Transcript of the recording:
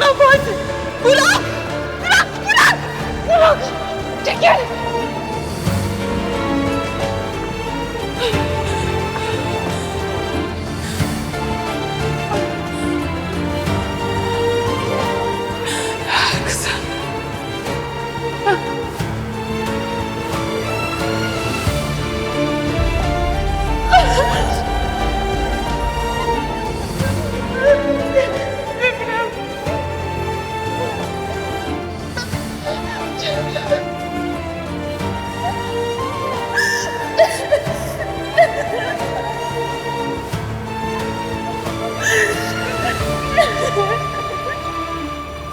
Vermem Fatih. Bırak. Bırak. Bırak. Bırak. Çekil. Ah, kızım. Ah. Yeah.